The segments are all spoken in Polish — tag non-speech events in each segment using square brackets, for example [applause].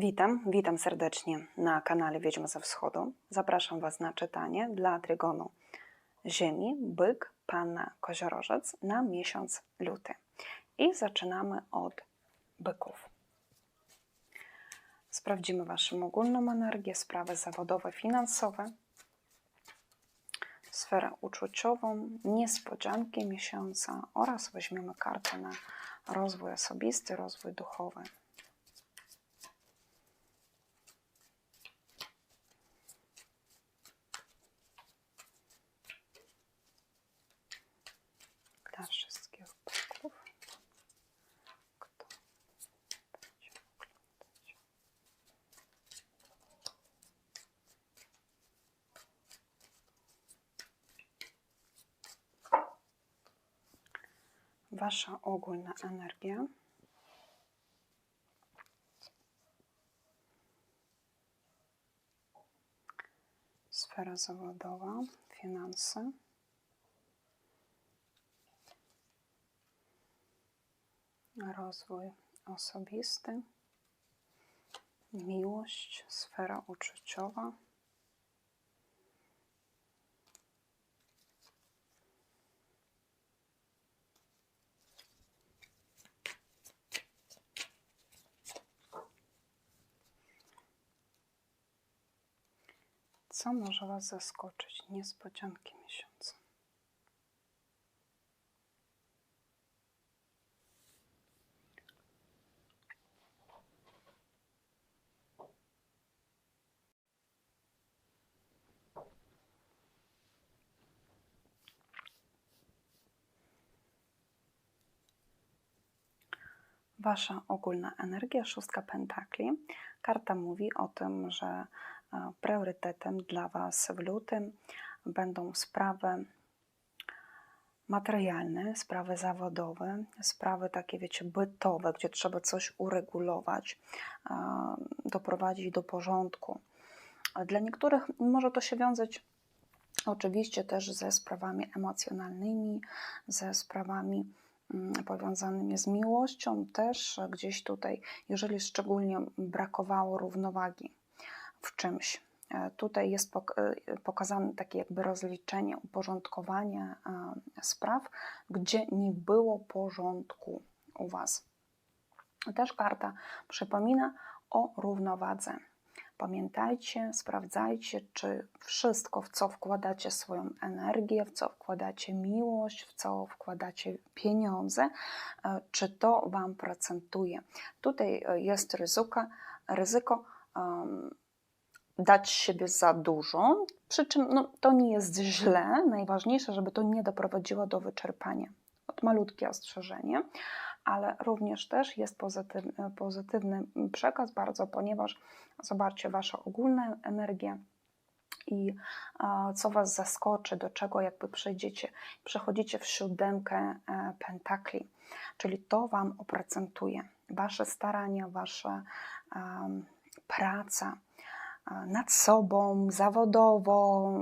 Witam, witam serdecznie na kanale Wiedźma ze Wschodu. Zapraszam Was na czytanie dla Trygonu Ziemi, Byk, Panna, Koziorożec na miesiąc luty. I zaczynamy od byków. Sprawdzimy Waszą ogólną energię, sprawy zawodowe, finansowe, sferę uczuciową, niespodzianki miesiąca oraz weźmiemy kartę na rozwój osobisty, rozwój duchowy. Dla wszystkich byków. Kto będzie oglądać? Wasza ogólna energia. Sfera zawodowa, finanse. Rozwój osobisty, miłość, sfera uczuciowa. Co może Was zaskoczyć? Niespodzianki miesiąca. Wasza ogólna energia, szóstka pentakli. Karta mówi o tym, że priorytetem dla Was w lutym będą sprawy materialne, sprawy zawodowe, sprawy takie, wiecie, bytowe, gdzie trzeba coś uregulować, doprowadzić do porządku. Dla niektórych może to się wiązać oczywiście też ze sprawami emocjonalnymi, ze sprawami mm, powiązanymi z miłością, też gdzieś tutaj, jeżeli szczególnie brakowało równowagi w czymś. E, Tutaj jest e, pokazane takie jakby rozliczenie, uporządkowanie e, spraw, gdzie nie było porządku u Was. Też karta przypomina o równowadze. Pamiętajcie, sprawdzajcie, czy wszystko, w co wkładacie swoją energię, w co wkładacie miłość, w co wkładacie pieniądze, czy to Wam procentuje. Tutaj jest ryzyko, ryzyko um, dać siebie za dużo, przy czym no, to nie jest źle. Najważniejsze, żeby to nie doprowadziło do wyczerpania. Od malutkie ostrzeżenie, ale również też jest pozytywny, pozytywny przekaz bardzo, ponieważ zobaczcie Wasza ogólna energia i co Was zaskoczy, do czego jakby przejdziecie, przechodzicie w siódemkę e, pentakli, czyli to Wam oprocentuje. Wasze starania, Wasza praca, nad sobą, zawodowo,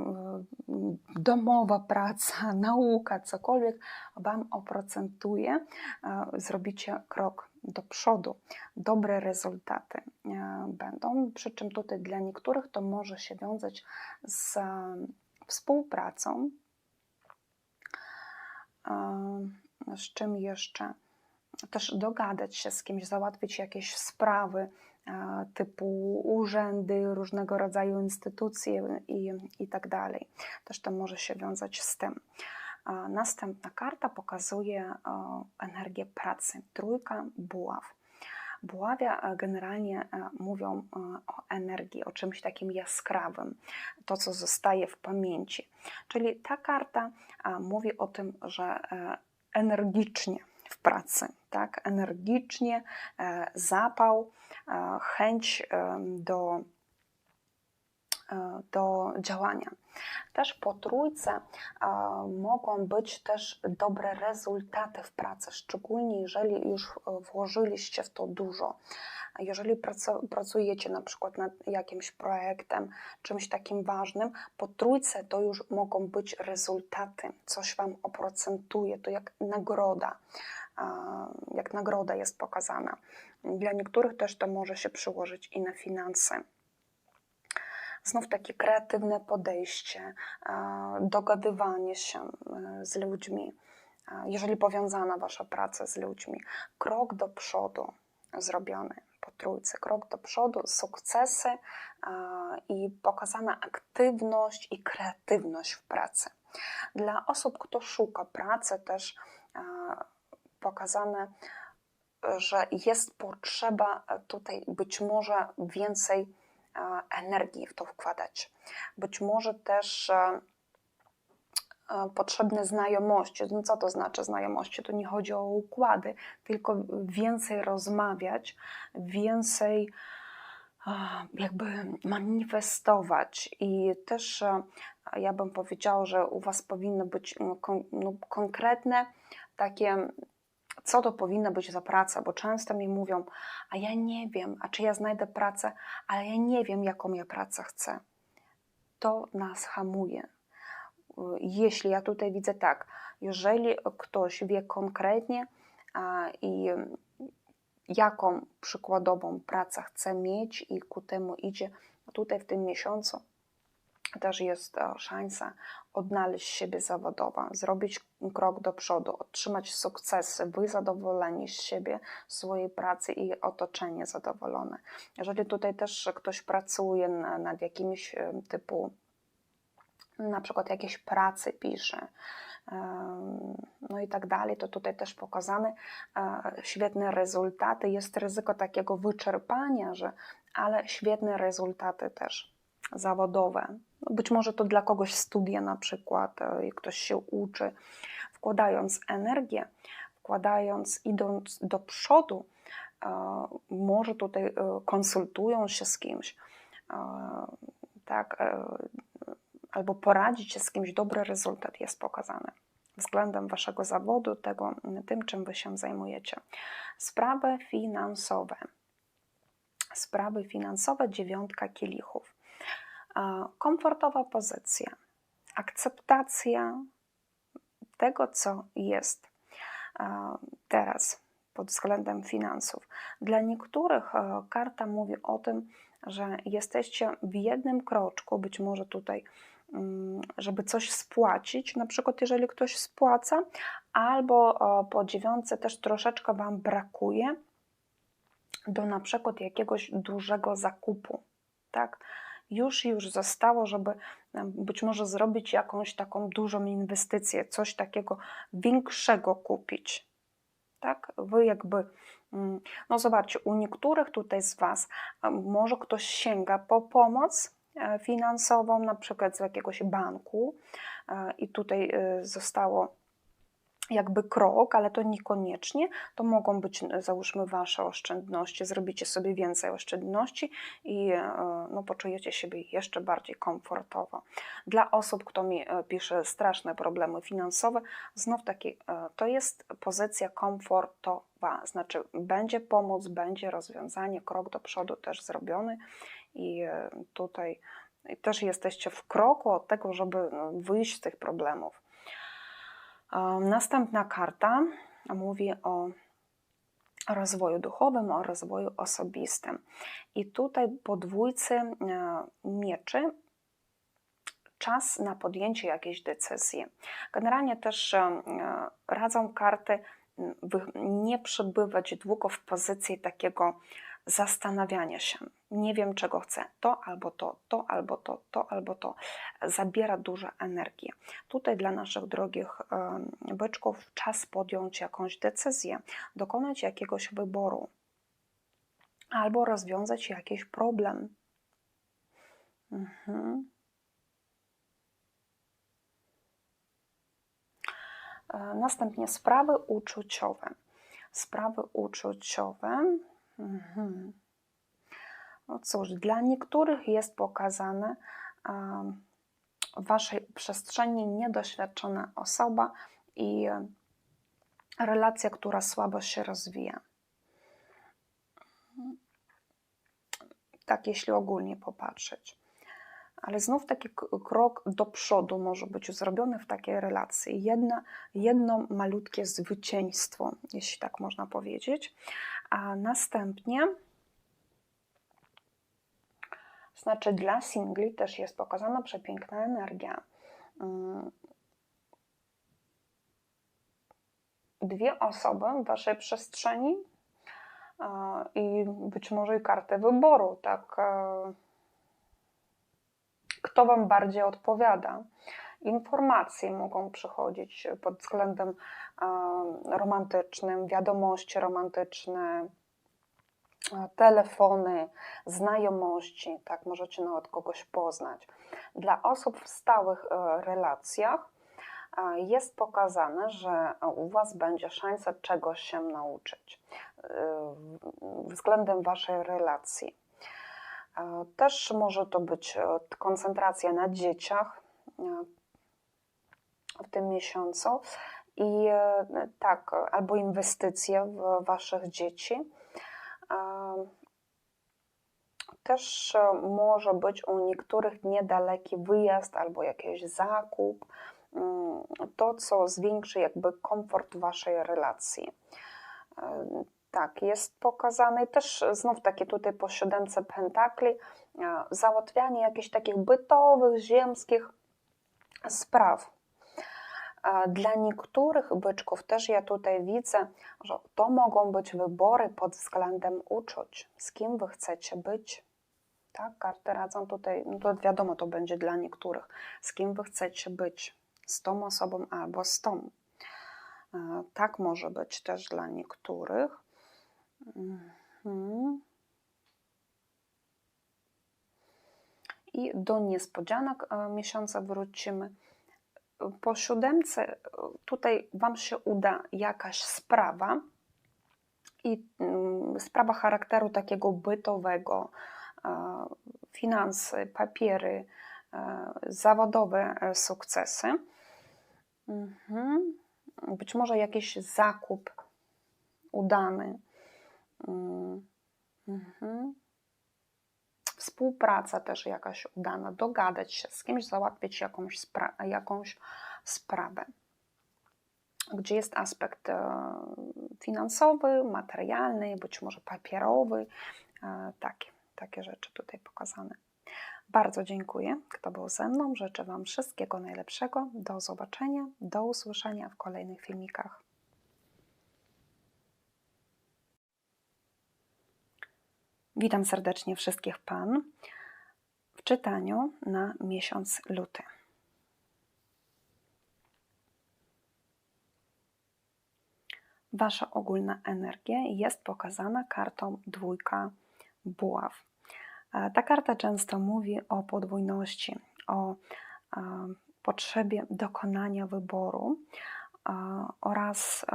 y, domowa praca, [laughs] nauka, cokolwiek Wam oprocentuje, e, zrobicie krok do przodu. Dobre rezultaty e, będą, przy czym tutaj dla niektórych to może się wiązać z e, współpracą, e, z czym jeszcze? Też dogadać się z kimś, załatwić jakieś sprawy e, typu urzędy, różnego rodzaju instytucje i, i tak dalej. Też to może się wiązać z tym. Następna karta pokazuje energię pracy. Trójka buław. Buławia e, generalnie e, mówią e, o energii, o czymś takim jaskrawym, to co zostaje w pamięci. Czyli ta karta mówi o tym, że energicznie w pracy, tak? Energicznie, e, zapał, e, chęć do do działania. Też po trójce e, mogą być też dobre rezultaty w pracy, szczególnie jeżeli już e, włożyliście w to dużo. Jeżeli pracu- pracujecie na przykład nad jakimś projektem, czymś takim ważnym, po trójce to już mogą być rezultaty, coś Wam oprocentuje, to jak nagroda. jak nagroda jest pokazana. Dla niektórych też to może się przyłożyć i na finanse. Znów takie kreatywne podejście, dogadywanie się e, z ludźmi, jeżeli powiązana Wasza praca z ludźmi, krok do przodu zrobiony po trójce, krok do przodu, sukcesy i pokazana aktywność i kreatywność w pracy. Dla osób, kto szuka pracy, też pokazane, że jest potrzeba tutaj być może więcej energii w to wkładać. Być może też potrzebne znajomości. No co to znaczy znajomości? Tu nie chodzi o układy, tylko więcej rozmawiać, więcej jakby manifestować i też ja bym powiedziała, że u Was powinno być no, no, konkretne takie, co to powinna być za praca, bo często mi mówią, a ja nie wiem, a czy ja znajdę pracę, ale ja nie wiem, jaką ja pracę chcę. To nas hamuje. Jeśli ja tutaj widzę tak, jeżeli ktoś wie konkretnie i jaką przykładową pracę chce mieć i ku temu idzie, tutaj w tym miesiącu też jest e, szansa odnaleźć siebie zawodowo, zrobić krok do przodu, otrzymać sukcesy, wy zadowoleni z siebie, swojej pracy i otoczenie zadowolone. Jeżeli tutaj też ktoś pracuje nad jakimś e, typu, na przykład jakieś pracy pisze, no i tak dalej, to tutaj też pokazane e, świetne rezultaty. Jest ryzyko takiego wyczerpania, że, ale świetne rezultaty też zawodowe. Być może to dla kogoś studia na przykład, e, ktoś się uczy, wkładając energię, wkładając, idąc do przodu, e, może tutaj konsultują się z kimś, tak, albo poradzić się z kimś, dobry rezultat jest pokazany względem waszego zawodu, tego, tym, czym wy się zajmujecie. Sprawy finansowe. Sprawy finansowe, dziewiątka kielichów. Komfortowa pozycja, akceptacja tego, co jest teraz pod względem finansów. Dla niektórych karta mówi o tym, że jesteście w jednym kroczku, być może tutaj Mm, żeby coś spłacić, na przykład jeżeli ktoś spłaca, albo po dziewiątce też troszeczkę Wam brakuje do na przykład jakiegoś dużego zakupu, tak? Już już zostało, żeby być może zrobić jakąś taką dużą inwestycję, coś takiego większego kupić, tak? Wy jakby, mm, no zobaczcie, u niektórych tutaj z Was może ktoś sięga po pomoc, E, finansową, na przykład z jakiegoś banku, e, i tutaj e, zostało jakby krok, ale to niekoniecznie, to mogą być załóżmy Wasze oszczędności, zrobicie sobie więcej oszczędności i no, poczujecie siebie jeszcze bardziej komfortowo. Dla osób, kto mi pisze straszne problemy finansowe, znów taki, to jest pozycja komfortowa, znaczy będzie pomoc, będzie rozwiązanie, krok do przodu też zrobiony i e, tutaj też jesteście w kroku od tego, żeby no, wyjść z tych problemów. Następna karta mówi o rozwoju duchowym, o rozwoju osobistym. I tutaj po dwójcy e, mieczy czas na podjęcie jakiejś decyzji. Generalnie też e, radzą karty nie przebywać długo w pozycji takiego zastanawiania się. Nie wiem, czego chcę. To albo to, to albo to, to albo to. Zabiera dużo energii. Tutaj dla naszych drogich byczków czas podjąć jakąś decyzję, dokonać jakiegoś wyboru albo rozwiązać jakiś problem. Mhm. E, następnie sprawy uczuciowe. Sprawy uczuciowe Mhm. No cóż, dla niektórych jest pokazane w waszej przestrzeni niedoświadczona osoba i relacja, która słabo się rozwija. Tak, jeśli ogólnie popatrzeć. ale znów taki krok do przodu może być zrobiony w takiej relacji. Jedna, jedno malutkie zwycięstwo, jeśli tak można powiedzieć. A następnie, znaczy dla singli też jest pokazana przepiękna energia. Mm. Dwie osoby w waszej przestrzeni i być może i kartę wyboru, tak? Kto Wam bardziej odpowiada? Informacje mogą przychodzić pod względem romantycznym, wiadomości romantyczne, telefony, znajomości, tak, możecie nawet kogoś poznać. Dla osób w stałych e, relacjach jest pokazane, że u Was będzie szansa czegoś się nauczyć e, względem Waszej relacji. E, też może to być e, koncentracja na dzieciach w tym miesiącu i tak, albo inwestycje w Waszych dzieci. Też może być u niektórych niedaleki wyjazd albo jakiś zakup, Mm, to, co zwiększy jakby komfort waszej relacji. E, tak, jest pokazane też znów takie tutaj po siódemce pentakli, e, załatwianie jakichś takich bytowych, ziemskich spraw. E, dla niektórych byczków też ja tutaj widzę, że to mogą być wybory pod względem uczuć, z kim wy chcecie być. Tak, karty radzą tutaj, no to wiadomo, to będzie dla niektórych, z kim wy chcecie być z tą osobą albo z tą. E, tak może być też dla niektórych. Mhm. I do niespodzianek e, miesiąca wrócimy. Po siódemce e, tutaj Wam się uda jakaś sprawa i mm, sprawa charakteru takiego bytowego, finanse, papiery, zawodowe sukcesy. Mhm. Być może jakiś zakup udany. Mhm. Współpraca też jakaś udana, dogadać się z kimś, załatwić jakąś, spra jakąś sprawę. Gdzie jest aspekt e, finansowy, materialny, być może papierowy, e, takie, rzeczy tutaj pokazane. Bardzo dziękuję, kto był ze mną. Życzę Wam wszystkiego najlepszego. Do zobaczenia, do usłyszenia w kolejnych filmikach. Witam serdecznie wszystkich Pan w czytaniu na miesiąc luty. Wasza ogólna energia jest pokazana kartą dwójka buław. Ta karta często mówi o podwójności, o potrzebie dokonania wyboru oraz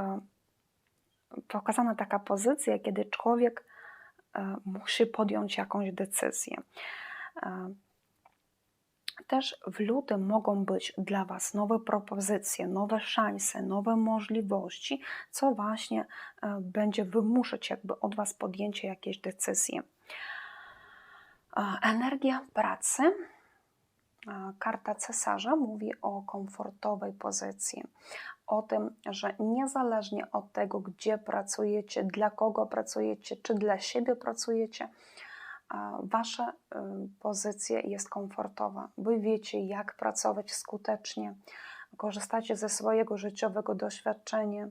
pokazana taka pozycja, kiedy człowiek musi podjąć jakąś decyzję. Też w lutym mogą być dla Was nowe propozycje, nowe szanse, nowe możliwości, co właśnie będzie wymuszać jakby od Was podjęcie jakiejś decyzji. Energia pracy. Karta cesarza mówi o komfortowej pozycji, o tym, że niezależnie od tego, gdzie pracujecie, dla kogo pracujecie, czy dla siebie pracujecie, wasza y, pozycja jest komfortowa. Wy wiecie, jak pracować skutecznie, korzystacie ze swojego życiowego doświadczenia,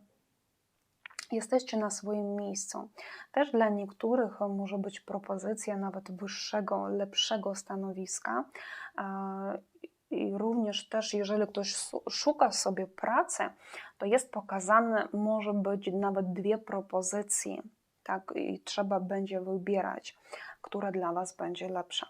jesteście na swoim miejscu. Też dla niektórych może być propozycja nawet wyższego, lepszego stanowiska. I również też, jeżeli ktoś szuka sobie pracy, to jest pokazane, może być nawet dwie propozycje, tak? I trzeba będzie wybierać, która dla Was będzie lepsza.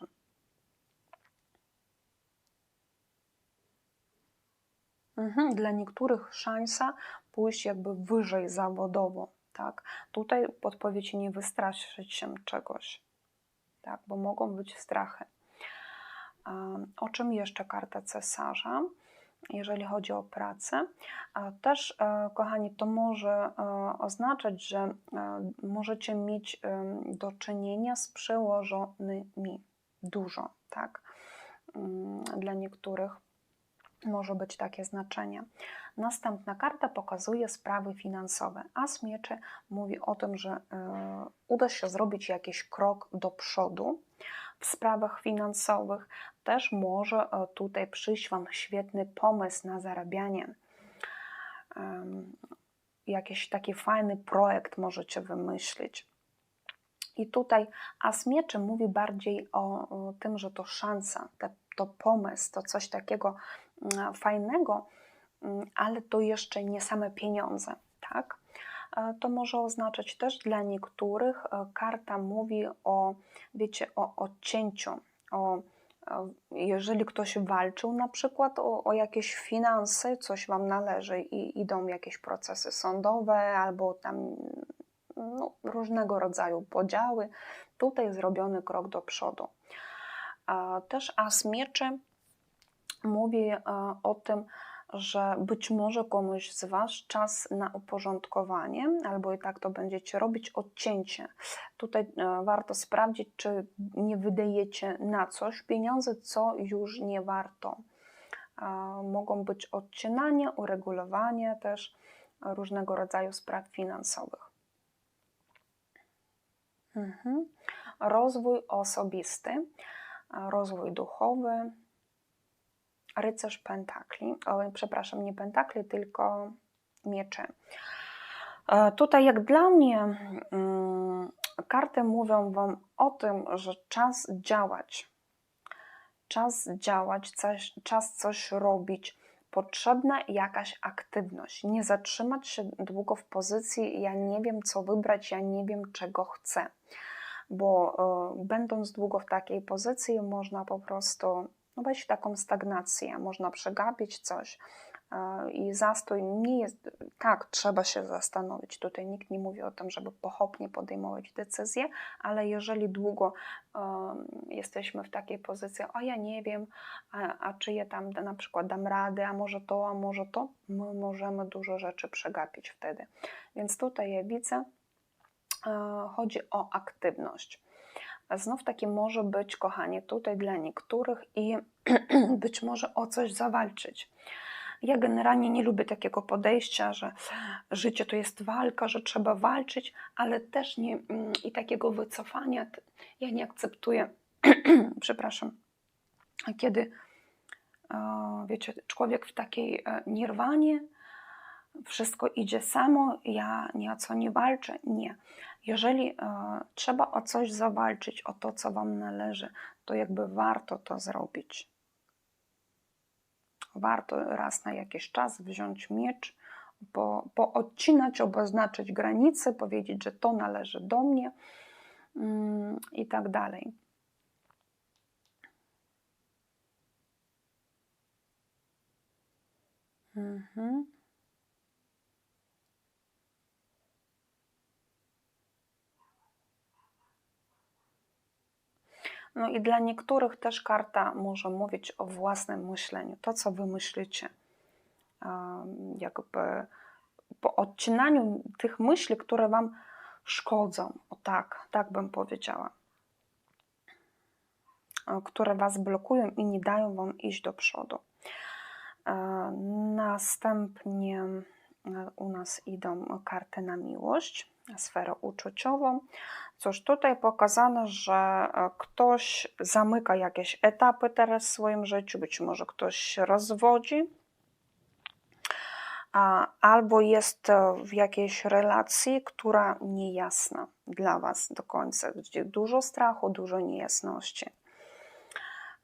Mhm, dla niektórych szansa pójść jakby wyżej zawodowo, tak? Tutaj podpowiedź nie wystraszyć się czegoś, tak? Bo mogą być strachy. O czym jeszcze karta cesarza? Jeżeli chodzi o pracę. Też, e, kochani, to może e, oznaczać, że e, możecie mieć do czynienia z przełożonymi dużo, tak? mm, dla niektórych może być takie znaczenie. Następna karta pokazuje sprawy finansowe. As mieczy mówi o tym, że uda się zrobić jakiś krok do przodu w sprawach finansowych. Też może y, tutaj przyjść Wam świetny pomysł na zarabianie. Jakiś taki fajny projekt możecie wymyślić. I tutaj As Mieczy mówi bardziej o, tym, że to szansa, to pomysł, to coś takiego mm, fajnego, mm, ale to jeszcze nie same pieniądze, tak? E, to może oznaczać też dla niektórych, e, karta mówi o, wiecie, o odcięciu, o jeżeli ktoś walczył na przykład o, o, jakieś finanse, coś Wam należy i idą jakieś procesy sądowe albo tam no, różnego rodzaju podziały, tutaj zrobiony krok do przodu. Też As Mieczy mówi e, o tym, że być może komuś z Was czas na uporządkowanie, albo i tak to będziecie robić, odcięcie. Tutaj e, warto sprawdzić, czy nie wydajecie na coś pieniądze, co już nie warto. Mogą być odcinanie, uregulowanie też różnego rodzaju spraw finansowych. Mhm. Rozwój osobisty, rozwój duchowy, rycerz pentakli, o, przepraszam, nie pentakli, tylko miecze. E, tutaj, jak dla mnie, mm, karty mówią Wam o tym, że czas działać. Czas działać, coś, czas coś robić. Potrzebna jakaś aktywność. Nie zatrzymać się długo w pozycji, ja nie wiem, co wybrać, ja nie wiem, czego chcę. Bo y, będąc długo w takiej pozycji, można po prostu no wejść w taką stagnację, można przegapić coś e, i zastój nie jest, tak, trzeba się zastanowić. Tutaj nikt nie mówi o tym, żeby pochopnie podejmować decyzje, ale jeżeli długo um, jesteśmy w takiej pozycji, a ja nie wiem, a, a czy ja tam na przykład dam radę, a może to, a może to, my możemy dużo rzeczy przegapić wtedy. Więc tutaj ja widzę, e, chodzi o aktywność. Znów takie może być, kochanie, tutaj dla niektórych i [clears throat] być może o coś zawalczyć. Ja generalnie nie lubię takiego podejścia, że życie to jest walka, że trzeba walczyć, ale też nie mm, i takiego wycofania. Ja nie akceptuję, [clears throat] przepraszam, kiedy wiecie, człowiek w takiej e, nirwanie, wszystko idzie samo, ja nie o co nie walczę. Nie. Jeżeli e, trzeba o coś zawalczyć, o to, co Wam należy, to jakby warto to zrobić. Warto raz na jakiś czas wziąć miecz, po, poodcinać, oboznaczyć granice, powiedzieć, że to należy do mnie mm, i tak dalej. Mhm. No i dla niektórych też karta może mówić o własnym myśleniu, to co wy myślicie. Jakby po odcinaniu tych myśli, które wam szkodzą, o tak, tak bym powiedziała, które was blokują i nie dają wam iść do przodu. Następnie u nas idą karty na miłość, sferę uczuciową. Cóż, tutaj pokazane, że e, ktoś zamyka jakieś etapy teraz w swoim życiu, być może ktoś się rozwodzi, albo jest e, w jakiejś relacji, która niejasna dla Was do końca, gdzie dużo strachu, dużo niejasności.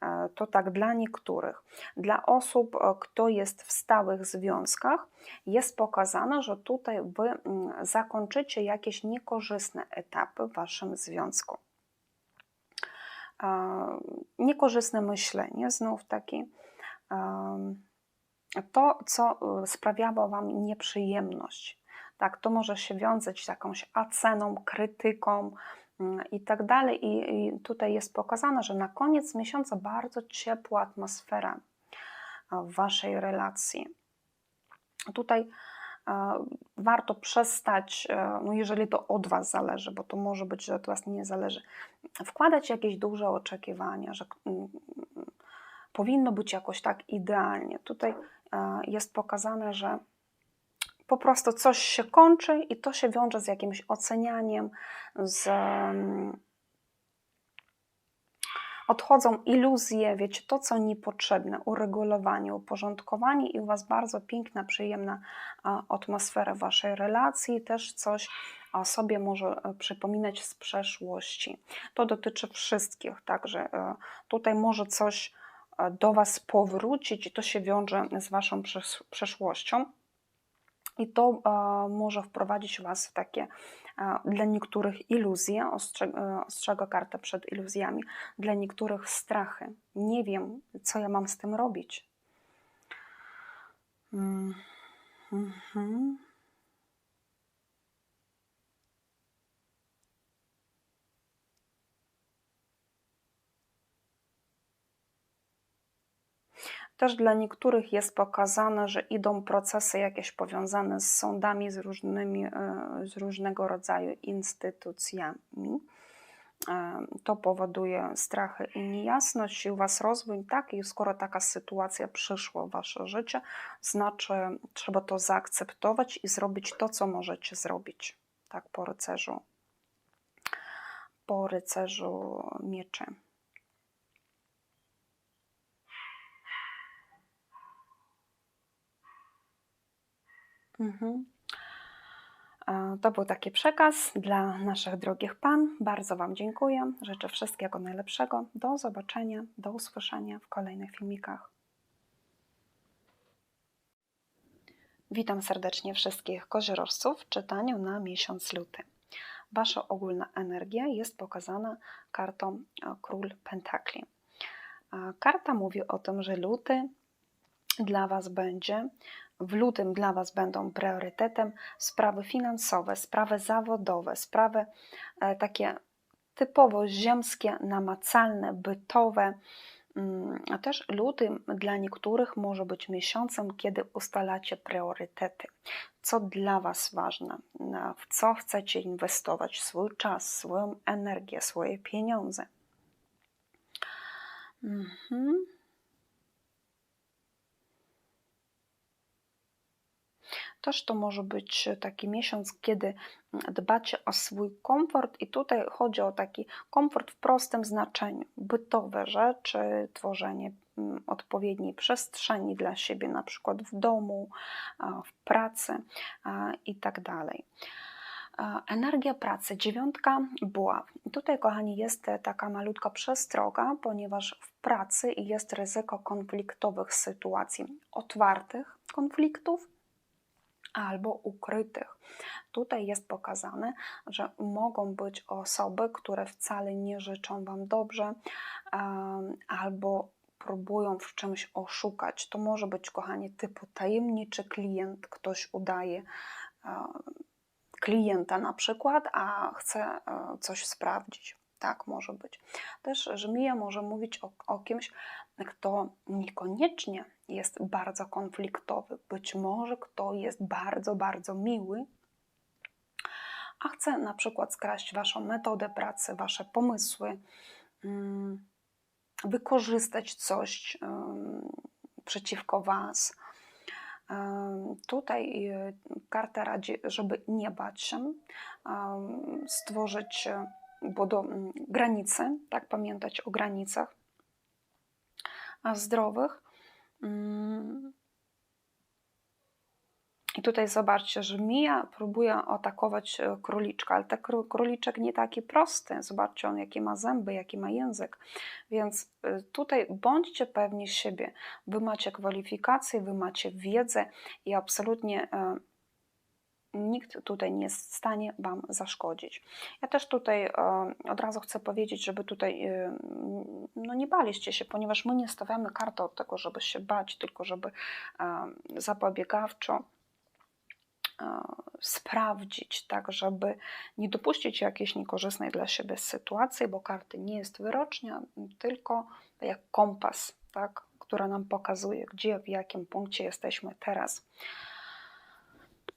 E, to tak dla niektórych. Dla osób, e, kto jest w stałych związkach, jest pokazane, że tutaj wy mm, zakończycie jakieś niekorzystne etapy w waszym związku. E, niekorzystne myślenie, znów taki. To, co sprawiało wam nieprzyjemność. Tak, to może się wiązać z jakąś aceną, krytyką, i tak dalej. I tutaj jest pokazane, że na koniec miesiąca bardzo ciepła atmosfera w waszej relacji. Tutaj warto przestać, e, no jeżeli to od Was zależy, bo to może być, że od Was nie zależy, wkładać jakieś duże oczekiwania, że powinno być jakoś tak idealnie. Tutaj e, jest pokazane, że po prostu coś się kończy i to się wiąże z jakimś ocenianiem, z mm, odchodzą iluzje, wiecie, to co niepotrzebne, uregulowanie, uporządkowanie i u Was bardzo piękna, przyjemna atmosfera Waszej relacji, też coś sobie może e, przypominać z przeszłości. To dotyczy wszystkich, także e, tutaj może coś e, do Was powrócić i to się wiąże z Waszą przeszłością. I to może wprowadzić Was w takie dla niektórych iluzje, ostrzega, ostrzega karta przed iluzjami, dla niektórych strachy. Nie wiem, co ja mam z tym robić. Mm Też dla niektórych jest pokazane, że idą procesy jakieś powiązane z sądami, z, różnymi, e, z różnego rodzaju instytucjami. E, to powoduje strachy i niejasność i u Was rozwój, tak, i skoro taka sytuacja przyszła w Wasze życie, znaczy trzeba to zaakceptować i zrobić to, co możecie zrobić, tak, po rycerzu, po rycerzu mieczy. Mhm. To był taki przekaz dla naszych drogich pan. Bardzo Wam dziękuję. Życzę wszystkiego najlepszego. Do zobaczenia, do usłyszenia w kolejnych filmikach. Witam serdecznie wszystkich koziorożców w czytaniu na miesiąc luty. Wasza ogólna energia jest pokazana kartą Król Pentakli. Karta mówi o tym, że luty dla Was będzie w lutym dla Was będą priorytetem sprawy finansowe, sprawy zawodowe, sprawy e, takie typowo ziemskie, namacalne, bytowe. Mm, a też lutym dla niektórych może być miesiącem, kiedy ustalacie priorytety. Co dla Was ważne, w co chcecie inwestować swój czas, swoją energię, swoje pieniądze. Mhm. Też to może być taki miesiąc, kiedy dbacie o swój komfort, i tutaj chodzi o taki komfort w prostym znaczeniu: bytowe rzeczy, tworzenie mm, odpowiedniej przestrzeni dla siebie, na przykład w domu, w pracy i tak dalej. Energia pracy, dziewiątka buław. Tutaj, kochani, jest taka malutka przestroga, ponieważ w pracy jest ryzyko konfliktowych sytuacji, otwartych konfliktów albo ukrytych. Tutaj jest pokazane, że mogą być osoby, które wcale nie życzą Wam dobrze albo próbują w czymś oszukać. To może być, kochanie, typu tajemniczy klient, ktoś udaje klienta na przykład, a chce e, coś sprawdzić. Tak może być. Też żmija może mówić o, o kimś, kto niekoniecznie jest bardzo konfliktowy, być może kto jest bardzo, bardzo miły, a chce na przykład skraść Waszą metodę pracy, Wasze pomysły, mm, wykorzystać coś przeciwko Was. Tutaj y, karta radzi, żeby nie bać się, stworzyć mm, granice, tak pamiętać o granicach zdrowych. Mm. I tutaj zobaczcie, że Mija próbuje atakować e, króliczka, ale ten króliczek nie taki prosty. Zobaczcie, on jakie ma zęby, jaki ma język. Więc e, tutaj bądźcie pewni siebie. Wy macie kwalifikacje, wy macie wiedzę i absolutnie e, nikt tutaj nie jest w stanie Wam zaszkodzić. Ja też tutaj e, od razu chcę powiedzieć, żeby tutaj e, no nie baliście się, ponieważ my nie stawiamy karty od tego, żeby się bać, tylko żeby e, zapobiegawczo sprawdzić, tak, żeby nie dopuścić jakiejś niekorzystnej dla siebie sytuacji, bo karty nie jest wyrocznia, tylko jak kompas, tak, która nam pokazuje, gdzie, w jakim punkcie jesteśmy teraz.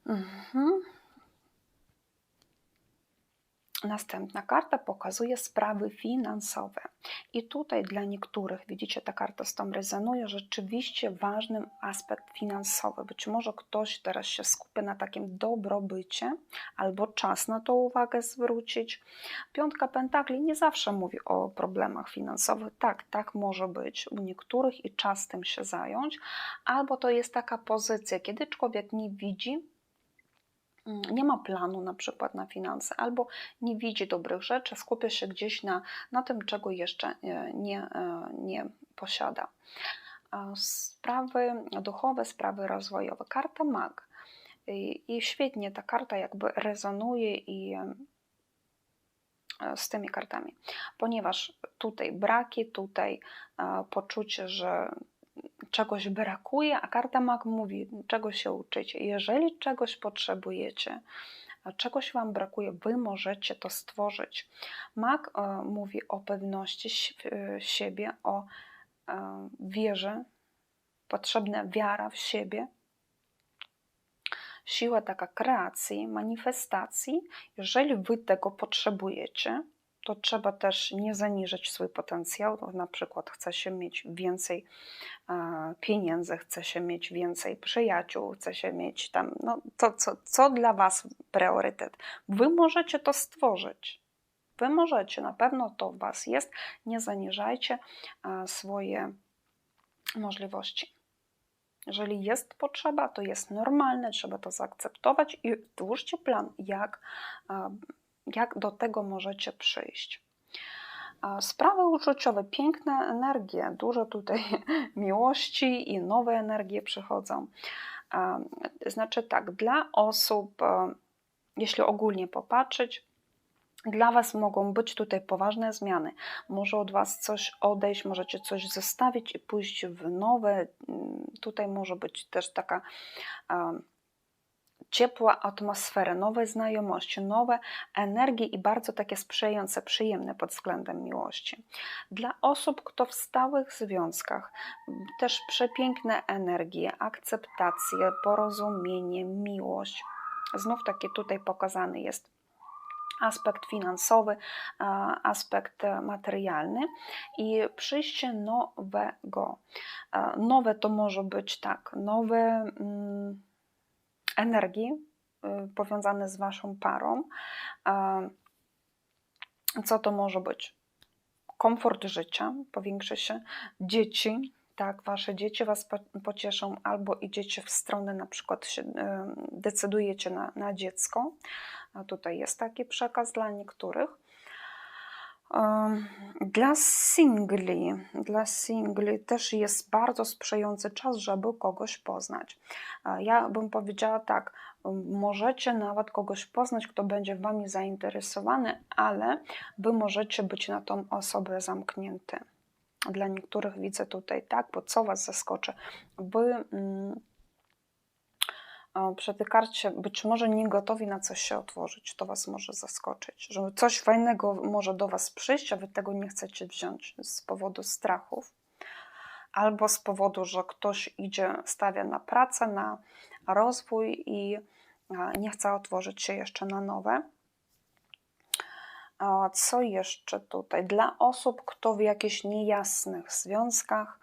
Mhm. Następna karta pokazuje sprawy finansowe. I tutaj dla niektórych, widzicie, ta karta z tą rezonuje, rzeczywiście ważnym aspekt finansowy. Być może ktoś teraz się skupia na takim dobrobycie, albo czas na to uwagę zwrócić. Piątka pentakli nie zawsze mówi o problemach finansowych. Tak, tak może być u niektórych i czas tym się zająć, albo to jest taka pozycja, kiedy człowiek nie widzi, nie ma planu na przykład na finanse, albo nie widzi dobrych rzeczy, skupia się gdzieś na, na tym, czego jeszcze e, nie, e, nie posiada. Sprawy duchowe, sprawy rozwojowe. Karta mag. I, I świetnie ta karta jakby rezonuje i e, z tymi kartami, ponieważ tutaj braki, tutaj poczucie, że czegoś brakuje, a karta mag mówi, czego się uczycie. Jeżeli czegoś potrzebujecie, czegoś Wam brakuje, Wy możecie to stworzyć. Mag e, mówi o pewności e, siebie, o e, wierze, potrzebna wiara w siebie, siła taka kreacji, manifestacji. Jeżeli Wy tego potrzebujecie, to trzeba też nie zaniżyć swój potencjał. Na przykład chce się mieć więcej e, pieniędzy, chce się mieć więcej przyjaciół, chce się mieć tam, no to co, co dla Was priorytet. Wy możecie to stworzyć. Wy możecie, na pewno to w Was jest. Nie zaniżajcie e, swoje możliwości. Jeżeli jest potrzeba, to jest normalne, trzeba to zaakceptować i twórzcie plan, jak e, jak do tego możecie przyjść. Sprawy uczuciowe, piękne energie, dużo tutaj [laughs] miłości i nowe energie przychodzą. Znaczy tak, dla osób, e, jeśli ogólnie popatrzeć, dla Was mogą być tutaj poważne zmiany. Może od Was coś odejść, możecie coś zostawić i pójść w nowe. Tutaj może być też taka ciepła atmosfera, nowe znajomości, nowe energie i bardzo takie sprzyjające, przyjemne pod względem miłości. Dla osób, kto w stałych związkach, też przepiękne energie, akceptację, porozumienie, miłość. Znów taki tutaj pokazany jest aspekt finansowy, aspekt materialny i przyjście nowego. Nowe to może być tak, nowe. Mm, energii y, powiązane z Waszą parą. Co to może być? Komfort życia powiększy się, dzieci, tak, Wasze dzieci Was pocieszą, albo idziecie w stronę, na przykład się, y, decydujecie na, na dziecko. Tutaj jest taki przekaz dla niektórych. Dla singli, dla singli też jest bardzo sprzyjający czas, żeby kogoś poznać. Ja bym powiedziała tak, możecie nawet kogoś poznać, kto będzie Wami zainteresowany, ale Wy możecie być na tą osobę zamknięty. Dla niektórych widzę tutaj tak, bo co Was zaskoczy? Wy mm, przy tej karcie być może nie gotowi na coś się otworzyć. To Was może zaskoczyć, że coś fajnego może do Was przyjść, a Wy tego nie chcecie wziąć z powodu strachów. Albo z powodu, że ktoś idzie, stawia na pracę, na rozwój i nie chce otworzyć się jeszcze na nowe. Co jeszcze tutaj? Dla osób, kto w jakichś niejasnych związkach,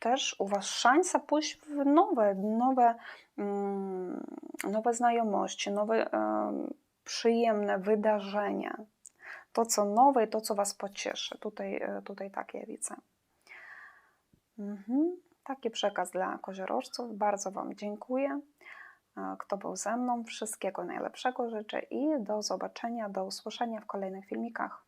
też u Was szansa pójść w nowe, nowe, mm, nowe znajomości, nowe przyjemne wydarzenia. To, co nowe, to, co Was pocieszy. Tutaj, e, tutaj takie widzę. Mhm. Taki przekaz dla koziorożców. Bardzo Wam dziękuję. E, kto był ze mną, wszystkiego najlepszego życzę i do zobaczenia, do usłyszenia w kolejnych filmikach.